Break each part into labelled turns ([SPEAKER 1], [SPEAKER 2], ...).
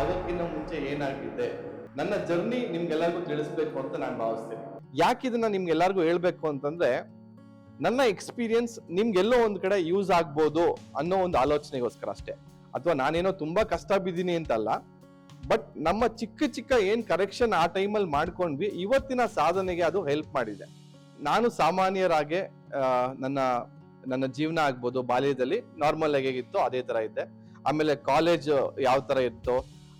[SPEAKER 1] ಅದಕ್ಕಿಂತ ಮುಂಚೆ ಏನಾಗಿದೆ? ನನ್ನ ಜರ್ನಿ ನಿಮ್ಗೆಲ್ಲರಿಗೂ ತಿಳಿಸ್ಬೇಕು ಅಂತ ನಾನು ಭಾವಿಸ್ತೀನಿ. ಯಾಕೆ ಇದನ್ನ ನಿಮ್ಗೆಲ್ಲರಿಗೂ ಹೇಳ್ಬೇಕು ಅಂತಂದ್ರೆ, ನನ್ನ ಎಕ್ಸ್ಪೀರಿಯನ್ಸ್ ನಿಮ್ಗೆಲ್ಲೋ ಒಂದ್ ಕಡೆ ಯೂಸ್ ಆಗ್ಬೋದು ಅನ್ನೋ ಒಂದು ಆಲೋಚನೆಗೋಸ್ಕರ ಅಷ್ಟೇ. ಅಥವಾ ನಾನೇನೋ ತುಂಬಾ ಕಷ್ಟ ಬಿದ್ದೀನಿ ಅಂತಲ್ಲ, ಬಟ್ ನಮ್ಮ ಚಿಕ್ಕ ಚಿಕ್ಕ ಏನ್ ಕರೆಕ್ಷನ್ ಆ ಟೈಮಲ್ಲಿ ಮಾಡ್ಕೊಂಡ್ವಿ, ಇವತ್ತಿನ ಸಾಧನೆಗೆ ಅದು ಹೆಲ್ಪ್ ಮಾಡಿದೆ. ನಾನು ಸಾಮಾನ್ಯರಾಗೆ ನನ್ನ ನನ್ನ ಜೀವನ ಆಗ್ಬೋದು, ಬಾಲ್ಯದಲ್ಲಿ ನಾರ್ಮಲ್ ಆಗಿ ಹೇಗಿತ್ತು ಅದೇ ತರ ಇದ್ದೆ. ಆಮೇಲೆ ಕಾಲೇಜ್ ಯಾವ ತರ ಇತ್ತು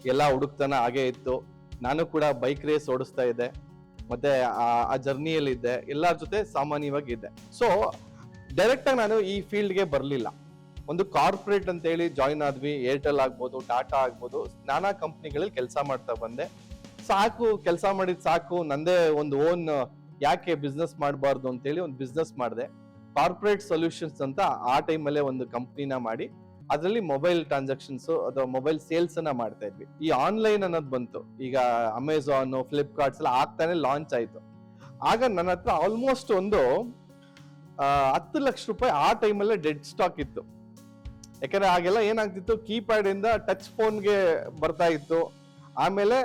[SPEAKER 1] ಎಲ್ಲ ಹುಡುಕ್ತನ ಹಾಗೆ ಇತ್ತು. ನಾನು ಕೂಡ ಬೈಕ್ ರೇಸ್ ಓಡಿಸ್ತಾ ಇದ್ದೆ. ಮತ್ತೆ ಆ- ಜರ್ನಿಯಲ್ಲಿದ್ದೆ ಎಲ್ಲರ ಜೊತೆ ಸಾಮಾನ್ಯವಾಗಿ ಇದ್ದೆ. ಸೊ ಡೈರೆಕ್ಟ್ ಆಗಿ ನಾನು ಈ ಫೀಲ್ಡ್ಗೆ ಬರಲಿಲ್ಲ. ಒಂದು ಕಾರ್ಪೊರೇಟ್ ಅಂತ ಹೇಳಿ ಜಾಯಿನ್ ಆದ್ವಿ. ಏರ್ಟೆಲ್ ಆಗ್ಬೋದು ಟಾಟಾ ಆಗ್ಬೋದು. ನಾನಾ ಕಂಪ್ನಿಗಳಲ್ಲಿ ಕೆಲಸ ಮಾಡ್ತಾ ಬಂದೆ. ಸಾಕು, ಕೆಲಸ ಮಾಡಿದ ಸಾಕು. ನಂದೇ ಒಂದು ಓನ್ ಯಾಕೆ ಬಿಸ್ನೆಸ್ ಮಾಡಬಾರ್ದು ಅಂತೇಳಿ ಒಂದು ಬಿಸ್ನೆಸ್ ಮಾಡಿದೆ. ಕಾರ್ಪೊರೇಟ್ ಸೊಲ್ಯೂಷನ್ಸ್ ಅಂತ ಆ ಟೈಮಲ್ಲೇ ಒಂದು ಕಂಪ್ನಿನ ಮಾಡಿ ಅದರಲ್ಲಿ ಮೊಬೈಲ್ ಟ್ರಾನ್ಸಾಕ್ಷನ್ಸ್ ಅಥವಾ ಮೊಬೈಲ್ ಸೇಲ್ಸ್ ಅನ್ನ ಮಾಡ್ತಾ ಇದ್ವಿ. ಈ ಆನ್ಲೈನ್ ಅನ್ನೋದು ಬಂತು. ಈಗ ಅಮೆಝಾನ್ ಫ್ಲಿಪ್ಕಾರ್ಟ್ಸ್ ಎಲ್ಲ ಆಗ್ತಾನೆ ಲಾಂಚ್ ಆಯ್ತು. ಆಗ ನನ್ನ ಹತ್ರ ಆಲ್ಮೋಸ್ಟ್ ಒಂದು ಹತ್ತು ಲಕ್ಷ ರೂಪಾಯಿ ಆ ಟೈಮಲ್ಲೇ ಡೆಡ್ ಸ್ಟಾಕ್ ಇತ್ತು. ಯಾಕಂದ್ರೆ ಆಗೆಲ್ಲ ಏನಾಗ್ತಿತ್ತು? ಕೀಪ್ಯಾಡ್ ಇಂದ ಟಚ್ ಫೋನ್ಗೆ ಬರ್ತಾ ಇತ್ತು. ಆಮೇಲೆ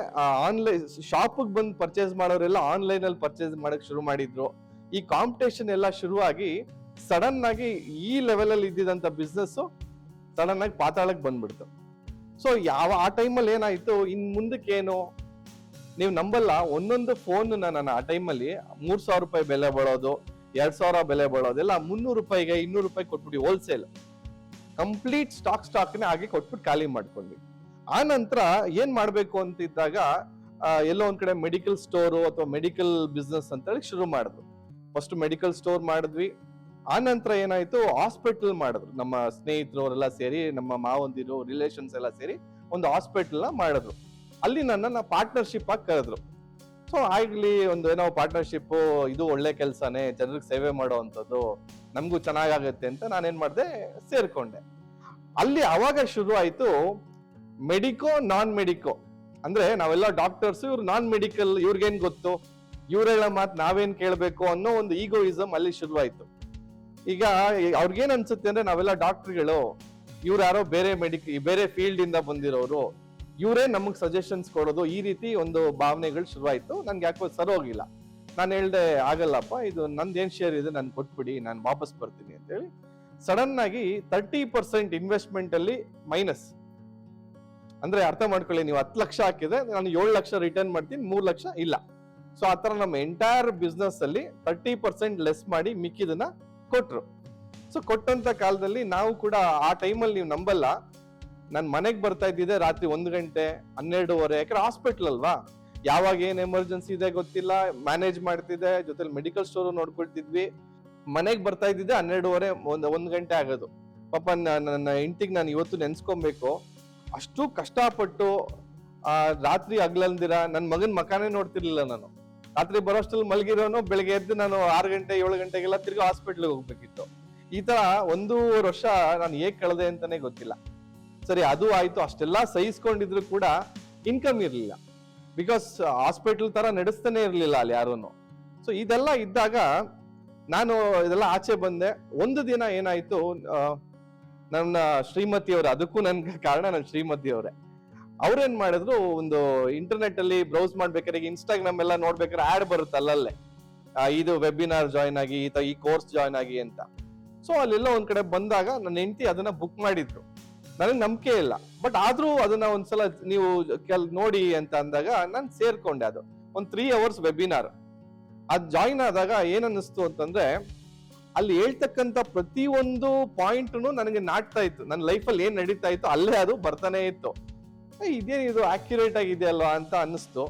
[SPEAKER 1] ಆನ್ಲೈನ್ ಶಾಪಿಗೆ ಬಂದು ಪರ್ಚೇಸ್ ಮಾಡೋರೆಲ್ಲ ಆನ್ಲೈನ್ ಅಲ್ಲಿ ಪರ್ಚೇಸ್ ಮಾಡಕ್ ಶುರು ಮಾಡಿದ್ರು. ಈ ಕಾಂಪಿಟೇಷನ್ ಎಲ್ಲ ಶುರುವಾಗಿ ಸಡನ್ ಆಗಿ ಈ ಲೆವೆಲ್ ಅಲ್ಲಿ ಇದ್ದಿದಂತ ಬಿಸ್ನೆಸ್ ಸಡನ್ ಆಗಿ ಪಾತಾಳಕ್ಕೆ ಬಂದ್ಬಿಡ್ತು. ಸೊ ಯಾವ, ಆ ಟೈಮಲ್ಲಿ ಏನಾಯ್ತು? ಇನ್ ಮುಂದಕ್ಕೇನು? ನೀವು ನಂಬಲ್ಲ, ಒಂದೊಂದು ಫೋನ್ ನಾನು ಆ ಟೈಮಲ್ಲಿ ಮೂರ್ ಸಾವಿರ ರೂಪಾಯಿ ಬೆಲೆ ಬಾಳೋದು ಎರಡ್ ಸಾವಿರ ಬೆಲೆ ಬಾಳೋದು ಎಲ್ಲ ಮುನ್ನೂರು ರೂಪಾಯಿಗೆ ಇನ್ನೂರು ರೂಪಾಯಿ ಕೊಟ್ಬಿಟ್ಟು ಹೋಲ್ಸೇಲ್ ಕಂಪ್ಲೀಟ್ ಸ್ಟಾಕ್ ಸ್ಟಾಕ್ ನೇ ಹಾಗೆ ಕೊಟ್ಬಿಟ್ಟು ಖಾಲಿ ಮಾಡ್ಕೊಂಡ್ವಿ. ಆ ನಂತರ ಏನ್ ಮಾಡ್ಬೇಕು ಅಂತಿದ್ದಾಗ ಎಲ್ಲೋ ಒಂದ್ ಕಡೆ ಮೆಡಿಕಲ್ ಸ್ಟೋರು ಅಥವಾ ಮೆಡಿಕಲ್ ಬಿಸ್ನೆಸ್ ಅಂತ ಹೇಳಿ ಶುರು ಮಾಡಿದ್ರು ಫಸ್ಟ್ ಮೆಡಿಕಲ್ ಸ್ಟೋರ್ ಮಾಡಿದ್ವಿ. ಆ ನಂತರ ಏನಾಯ್ತು? ಹಾಸ್ಪಿಟಲ್ ಮಾಡಿದ್ರು. ನಮ್ಮ ಸ್ನೇಹಿತರು ಅವರೆಲ್ಲ ಸೇರಿ, ನಮ್ಮ ಮಾವಂದಿರು ರಿಲೇಷನ್ಸ್ ಎಲ್ಲ ಸೇರಿ ಒಂದು ಹಾಸ್ಪಿಟಲ್ನ ಮಾಡಿದ್ರು. ಅಲ್ಲಿ ನನ್ನನ್ನ ಪಾರ್ಟ್ನರ್ಶಿಪ್ ಆಗಿ ಕರೆದ್ರು. ಸೊ ಆಗ್ಲಿ ಒಂದು ಏನೋ ಪಾರ್ಟ್ನರ್ಶಿಪ್ ಇದು ಒಳ್ಳೆ ಕೆಲಸನೇ, ಜನರಿಗೆ ಸೇವೆ ಮಾಡುವಂಥದ್ದು ನಮಗೂ ಚೆನ್ನಾಗಾಗತ್ತೆ ಅಂತ ನಾನೇನ್ ಮಾಡಿದೆ, ಸೇರ್ಕೊಂಡೆ. ಅಲ್ಲಿ ಅವಾಗ ಶುರು ಆಯ್ತು ಮೆಡಿಕೋ ನಾನ್ ಮೆಡಿಕೋ ಅಂದ್ರೆ ನಾವೆಲ್ಲ ಡಾಕ್ಟರ್ಸ್ ಇವ್ರು ನಾನ್ ಮೆಡಿಕಲ್ ಇವ್ರಿಗೇನ್ ಗೊತ್ತು? ಇವ್ರೆಲ್ಲ ಮಾತು ನಾವೇನ್ ಕೇಳಬೇಕು ಅನ್ನೋ ಒಂದು ಈಗೋಯಿಸಮ್ ಅಲ್ಲಿ ಶುರುವಾಯ್ತು ಈಗ ಅವ್ರಿಗೇನ್ ಅನ್ಸುತ್ತೆ ಅಂದ್ರೆ ನಾವೆಲ್ಲ ಡಾಕ್ಟರ್ಗಳು, ಇವ್ರು ಯಾರೋ ಬೇರೆ ಮೆಡಿಕ್ ಬೇರೆ ಫೀಲ್ಡ್ ಇಂದ ಬಂದಿರೋರು, ಇವರೇ ನಮಗ್ ಸಜೆಷನ್ಸ್ ಕೊಡೋದು. ಈ ರೀತಿ ಒಂದು ಭಾವನೆಗಳು ಶುರುವಾಯಿತು. ನನ್ಗೆ ಯಾಕೋ ಸರೋಗಿಲ್ಲ ನಾನು ಹೇಳ್ದೆ ಆಗಲ್ಲಪ್ಪ, ಇದು ನಂದೇನ್ ಶೇರ್ ಇದೆ ನಾನು ಕೊಟ್ಬಿಡಿ, ನಾನು ವಾಪಸ್ ಬರ್ತೀನಿ ಅಂತ ಹೇಳಿ ಸಡನ್ ಆಗಿ ತರ್ಟಿ ಪರ್ಸೆಂಟ್ ಇನ್ವೆಸ್ಟ್ಮೆಂಟ್ ಅಲ್ಲಿ ಮೈನಸ್ ಅಂದ್ರೆ ಅರ್ಥ ಮಾಡ್ಕೊಳ್ಳಿ, ನೀವು ಹತ್ತು ಲಕ್ಷ ಹಾಕಿದ್ರೆ ನಾನು ಏಳು ಲಕ್ಷ ರಿಟರ್ನ್ ಮಾಡ್ತೀನಿ, ಮೂರು ಲಕ್ಷ ಇಲ್ಲ. ಸೊ ಆತರ ನಮ್ಮ ಎಂಟೈರ್ ಬಿಸ್ನೆಸ್ ಅಲ್ಲಿ ತರ್ಟಿ ಪರ್ಸೆಂಟ್ ಲೆಸ್ ಮಾಡಿ ಮಿಕ್ಕಿದನ್ನ ಕೊಟ್ರು. ಸೊ ಕೊಟ್ಟಂತ ಕಾಲದಲ್ಲಿ ನಾವು ಕೂಡ ಆ ಟೈಮಲ್ಲಿ ನೀವು ನಂಬಲ್ಲ. ನಾನು ಮನೆಗೆ ಬರ್ತಾ ಇದ್ದಿದ್ದೆ ರಾತ್ರಿ ಒಂದು ಗಂಟೆ, ಹನ್ನೆರಡುವರೆ ಯಾಕಂದ್ರೆ ಹಾಸ್ಪಿಟ್ಲ್ ಅಲ್ವಾ? ಯಾವಾಗ ಏನ್ ಎಮರ್ಜೆನ್ಸಿ ಇದೆ ಗೊತ್ತಿಲ್ಲ. ಮ್ಯಾನೇಜ್ ಮಾಡ್ತಿದ್ದೆ, ಜೊತೆಲಿ ಮೆಡಿಕಲ್ ಸ್ಟೋರ್ ನೋಡ್ಕೊಳ್ತಿದ್ವಿ. ಮನೆಗೆ ಬರ್ತಾ ಇದ್ದಿದ್ದೆ ಹನ್ನೆರಡುವರೆ, ಒಂದು ಒಂದು ಗಂಟೆ ಆಗೋದು. ಪಾಪ ನನ್ನ ಹೆಂಡತಿಗೆ ನಾನು ಇವತ್ತು ನೆನ್ಸ್ಕೊಬೇಕು. ಅಷ್ಟು ಕಷ್ಟಪಟ್ಟು ರಾತ್ರಿ ಹಗ್ಲಂದಿರ ನನ್ನ ಮಗನ ಮಕಾನೇ ನೋಡ್ತಿರ್ಲಿಲ್ಲ ನಾನು. ರಾತ್ರಿ ಬರೋಷ್ಟಲ್ಲಿ ಮಲಗಿರೋನು ಬೆಳಿಗ್ಗೆ ಎದ್ದು ನಾನು ಆರು ಗಂಟೆ, ಏಳು ಗಂಟೆಗೆಲ್ಲ ತಿರ್ಗಿ ಹಾಸ್ಪಿಟ್ಲಿಗೆ ಹೋಗ್ಬೇಕಿತ್ತು. ಈ ತರ ಒಂದೂವರೆ ವರ್ಷ ನಾನು ಹೇಗ್ ಕಳೆದೆ ಅಂತಾನೆ ಗೊತ್ತಿಲ್ಲ. ಸರಿ, ಅದು ಆಯ್ತು. ಅಷ್ಟೆಲ್ಲ ಸಹಿಸ್ಕೊಂಡಿದ್ರು ಕೂಡ ಇನ್ಕಮ್ ಇರಲಿಲ್ಲ. ಬಿಕಾಸ್ ಹಾಸ್ಪಿಟಲ್ ತರ ನಡೆಸ್ತಾನೆ ಇರಲಿಲ್ಲ ಅಲ್ಲಿ ಯಾರೂ ಸೊ ಇದೆಲ್ಲ ಇದ್ದಾಗ ನಾನು ಇದೆಲ್ಲ ಆಚೆ ಬಂದೆ. ಒಂದು ದಿನ ಏನಾಯ್ತು ನನ್ನ ನನ್ನ ಶ್ರೀಮತಿಯವ್ರೆ, ಅದಕ್ಕೂ ನನ್ಗೆ ಕಾರಣ ನನ್ನ ಶ್ರೀಮತಿಯವರೇ. ಅವ್ರೇನ್ ಮಾಡಿದ್ರು, ಒಂದು ಇಂಟರ್ನೆಟ್ ಅಲ್ಲಿ ಬ್ರೌಸ್ ಮಾಡ್ಬೇಕಾದ್ರೆ ಇನ್ಸ್ಟಾಗ್ರಾಮ್ ಎಲ್ಲ ನೋಡ್ಬೇಕಾದ್ರೆ ಆಡ್ ಬರುತ್ತೆ ಅಲ್ಲಲ್ಲೇ. ಇದು ವೆಬಿನಾರ್ ಜಾಯ್ನ್ ಆಗಿ, ಈ ಕೋರ್ಸ್ ಜಾಯ್ನ್ ಆಗಿ ಅಂತ. ಸೊ ಅಲ್ಲೆಲ್ಲ ಒಂದ್ ಕಡೆ ಬಂದಾಗ ನನ್ನ ಹೆಂಡತಿ ಅದನ್ನ ಬುಕ್ ಮಾಡಿದ್ರು. ನನಗೆ ನಂಬಿಕೆ ಇಲ್ಲ. ಬಟ್ ಆದ್ರೂ ಅದನ್ನ ಒಂದ್ಸಲ ನೀವು ಕೆಲ್, ನೋಡಿ ಅಂತ ಅಂದಾಗ ನಾನು ಸೇರ್ಕೊಂಡೆ ಅದು. ಒಂದ್ ತ್ರೀ ಅವರ್ಸ್ ವೆಬಿನಾರ್ ಅದ್ ಜಾಯಿನ್ ಆದಾಗ ಏನ್ ಅನ್ನಿಸ್ತು ಅಂತಂದ್ರೆ, ಅಲ್ಲಿ ಹೇಳ್ತಕ್ಕಂತ ಪ್ರತಿಯೊಂದು ಪಾಯಿಂಟ್ ನನಗೆ ನಾಟ್ತಾ ಇತ್ತು. ನನ್ನ ಲೈಫಲ್ಲಿ ಏನ್ ನಡೀತಾ ಇತ್ತು ಅಲ್ಲೇ ಅದು ಬರ್ತಾನೆ ಇತ್ತು. ಏ, ಇದು ಆಕ್ಯುರೇಟ್ ಆಗಿದೆಯಲ್ವಾ ಅಂತ ಅನ್ನಿಸ್ತು.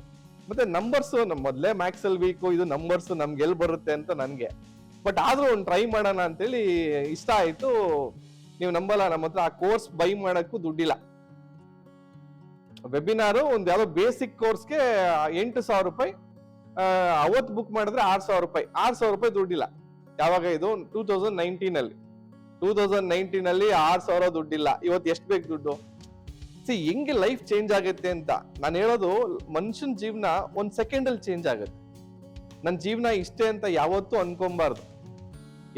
[SPEAKER 1] ಮತ್ತೆ ನಂಬರ್ಸ್ ಮೊದಲೇ ಮ್ಯಾಕ್ಸ್ ಅಲ್ಲಿ ವೀಕು ಇದು ನಂಬರ್ಸ್ ನಮ್ಗೆ ಎಲ್ಲಿ ಬರುತ್ತೆ ಅಂತ ನನಗೆ. ಬಟ್ ಆದರೂ ಒಂದು ಟ್ರೈ ಮಾಡೋಣ ಅಂತೇಳಿ ಇಷ್ಟ ಆಯಿತು. ನೀವು ನಂಬಲ್ಲ ನಮ್ಮ ಹತ್ರ ಆ ಕೋರ್ಸ್ ಬೈ ಮಾಡೋಕ್ಕೂ ದುಡ್ಡಿಲ್ಲ. ವೆಬಿನಾರು ಒಂದು ಯಾವುದೋ ಬೇಸಿಕ್ ಕೋರ್ಸ್ಗೆ ಎಂಟು ಸಾವಿರ ರೂಪಾಯಿ ಅವತ್ತು ಬುಕ್ ಮಾಡಿದ್ರೆ ಆರು ಸಾವಿರ ರೂಪಾಯಿ. ಆರು ಸಾವಿರ ರೂಪಾಯಿ ದುಡ್ಡಿಲ್ಲ. ಯಾವಾಗ ಇದು? ಟೂ ತೌಸಂಡ್ ನೈನ್ಟೀನಲ್ಲಿ ಟೂ ತೌಸಂಡ್ ನೈನ್ಟೀನಲ್ಲಿ ಆರ್ ಸಾವಿರ ದುಡ್ಡಿಲ್ಲ. ಇವತ್ತು ಎಷ್ಟು ಬೇಕು ದುಡ್ಡು? ಸಿ ಹೆಂಗೆ ಲೈಫ್ ಚೇಂಜ್ ಆಗುತ್ತೆ ಅಂತ ನಾನು ಹೇಳೋದು ಮನುಷ್ಯನ ಜೀವನ ಒಂದು ಸೆಕೆಂಡ್ ಅಲ್ಲಿ ಚೇಂಜ್ ಆಗುತ್ತೆ. ನನ್ನ ಜೀವನ ಇಷ್ಟೇ ಅಂತ ಯಾವತ್ತೂ ಅನ್ಕೊಂಬಾರ್ದು.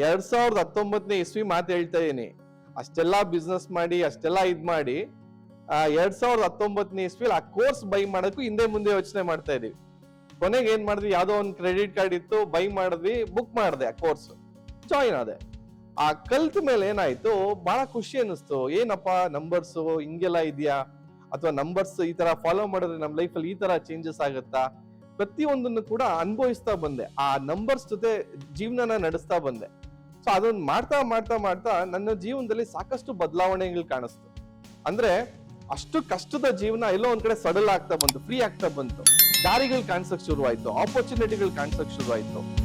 [SPEAKER 1] ಎರಡ್ ಸಾವಿರದ ಹತ್ತೊಂಬತ್ತನೇ ಇಸ್ವಿ ಮಾತು ಹೇಳ್ತಾ ಇದೀನಿ. ಅಷ್ಟೆಲ್ಲ ಬಿಸ್ನೆಸ್ ಮಾಡಿ, ಅಷ್ಟೆಲ್ಲ ಇದ್ ಮಾಡಿ ಎರಡ್ ಸಾವಿರದ ಹತ್ತೊಂಬತ್ತನೇ ಇಸ್ವಿಲ್ ಆ ಕೋರ್ಸ್ ಬೈ ಮಾಡೋಕ್ಕೂ ಹಿಂದೆ ಮುಂದೆ ಯೋಚನೆ ಮಾಡ್ತಾ ಇದೀವಿ. ಕೊನೆಗೆ ಏನ್ ಮಾಡಿದ್ವಿ? ಯಾವುದೋ ಒಂದು ಕ್ರೆಡಿಟ್ ಕಾರ್ಡ್ ಇತ್ತು ಬೈ ಮಾಡಿದ್ವಿ ಬುಕ್ ಮಾಡಿದೆ ಆ ಕೋರ್ಸ್ ಜಾಯಿನ್ ಆದೆ. ಆ ಕಲ್ತ ಮೇಲೆ ಏನಾಯ್ತು? ಬಹಳ ಖುಷಿ ಅನಿಸ್ತು ಏನಪ್ಪ ನಂಬರ್ಸ್ ಹಿಂಗೆಲ್ಲ ಇದೆಯಾ? ಅಥವಾ ನಂಬರ್ಸ್ ಈ ತರ ಫಾಲೋ ಮಾಡಿದ್ರೆ ನಮ್ಮ ಲೈಫಲ್ಲಿ ಈ ತರ ಚೇಂಜಸ್ ಆಗುತ್ತಾ? ಪ್ರತಿಯೊಂದನ್ನು ಕೂಡ ಅನುಭವಿಸ್ತಾ ಬಂದೆ. ಆ ನಂಬರ್ಸ್ ಜೊತೆ ಜೀವನನ ನಡೆಸ್ತಾ ಬಂದೆ. ಸೊ ಅದನ್ನ ಮಾಡ್ತಾ ಮಾಡ್ತಾ ಮಾಡ್ತಾ ನನ್ನ ಜೀವನದಲ್ಲಿ ಸಾಕಷ್ಟು ಬದಲಾವಣೆಗಳು ಕಾಣಿಸ್ತು. ಅಂದ್ರೆ ಅಷ್ಟು ಕಷ್ಟದ ಜೀವನ ಎಲ್ಲೋ ಒಂದ್ ಕಡೆ ಸಡಲ್ ಆಗ್ತಾ ಬಂತು ಫ್ರೀ ಆಗ್ತಾ ಬಂತು. ದಾರಿಗಳು ಕಾಣಿಸಕ್ ಶುರುವಾಯ್ತು ಆಪರ್ಚುನಿಟಿಗಳು ಕಾಣಿಸಕ್ ಶುರುವಾಯ್ತು.